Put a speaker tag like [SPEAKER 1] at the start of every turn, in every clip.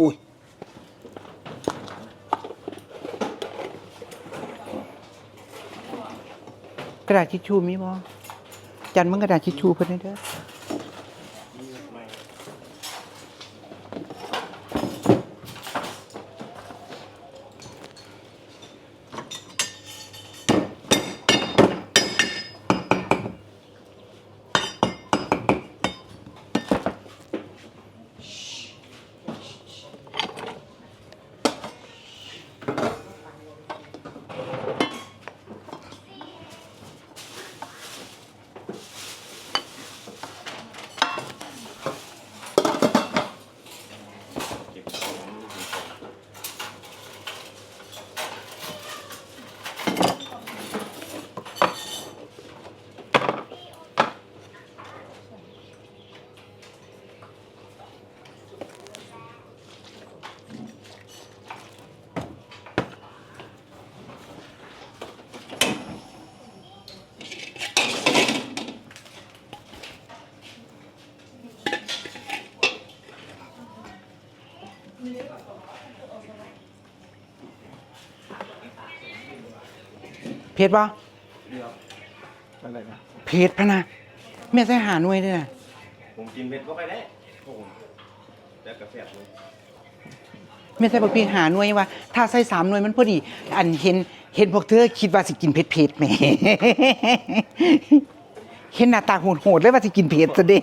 [SPEAKER 1] อุ้ยกระดาษทิชชู่มีบ่จันมึงกระดาษทิชชู่เพิ่นให้เด้อ เพชรบ่
[SPEAKER 2] อะไรนะ
[SPEAKER 1] เพชรพะนะแม่ใส่หาหน่วยเด้อ
[SPEAKER 3] ผมกินเผ็ดก็ไปได้พวกผมแต่กาแฟเลย
[SPEAKER 1] แม่ใส่บักพริกหาหน่วยว่า ถ้าใส่สามหน่วยมันพอดี อันเห็นเห็นพวกเธอคิดว่าสิกินเผ็ดเผ็ดๆแหมเห็นหน้าตาโหดๆเลยว่าสิกินเผ็ดซะเด้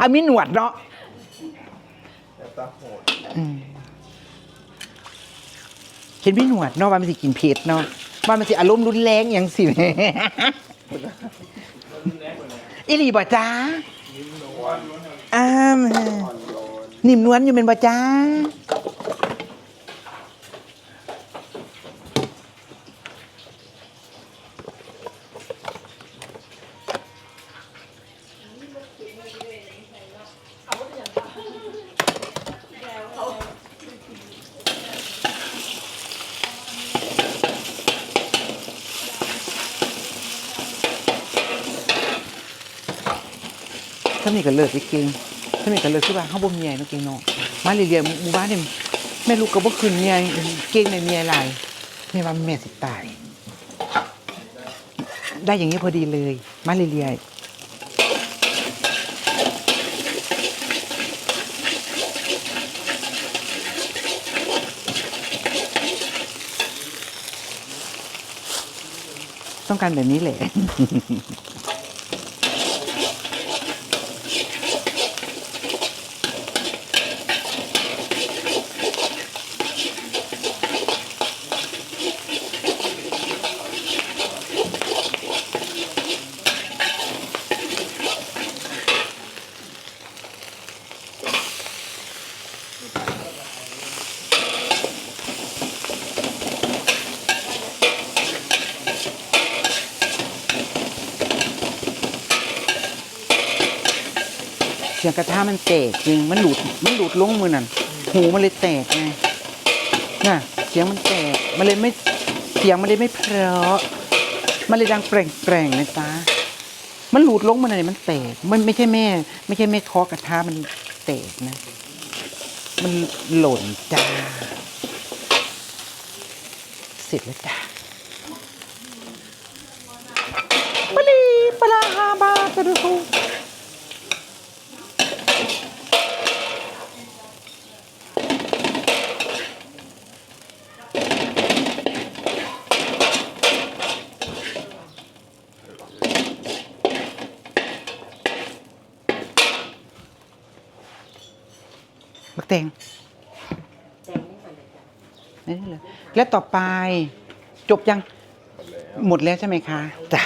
[SPEAKER 1] อามีหนวดเนาะ
[SPEAKER 3] แต่ตาโหด
[SPEAKER 1] อืม เห็นมีหนวดเนาะว่ามันสิกินเผ็ดเนาะว่ามันสิอารมณ์รุนแรงอย่างสิอีหลีบ่จ้าอ้ามนิ่มนวลอยู่เป็นบ่จ้า ถ้ามีก็เลิกไปเก่งถ้ามีก็เลิกคือว่าเฮาบ่มีใหญ่เนาะเก่งเนาะมาเรื่อยๆหมู่บ้านนี่แม่ลูกก็บ่ขึ้นใหญ่เก่งในมียหลายแม่ว่าแม่สิตาย ได้อย่างนี้พอดีเลย มาเรื่อยๆต้องการแบบนี้แหละ เสียงกระทะมันแตกจริงมันหลุดมันหลุดลงมือนั่นหูมันเลยแตกไงน่ะเสียงมันแตกมันเลยไม่เสียงมันเลยไม่เพราะมันเลยดังแปร่งๆนะจ๊ะมันหลุดลงมาไหนมันแตก มันไม่ใช่แม่ ไม่ใช่แม่เคอกระทะมันแตกนะ มันหล่นจ้า เสร็จแล้วจ้าปลีปลาฮาบาตะดู บักแตงนี่เลยแล้วต่อไปจบยังหมดแล้วใช่ไหมคะจ้ะ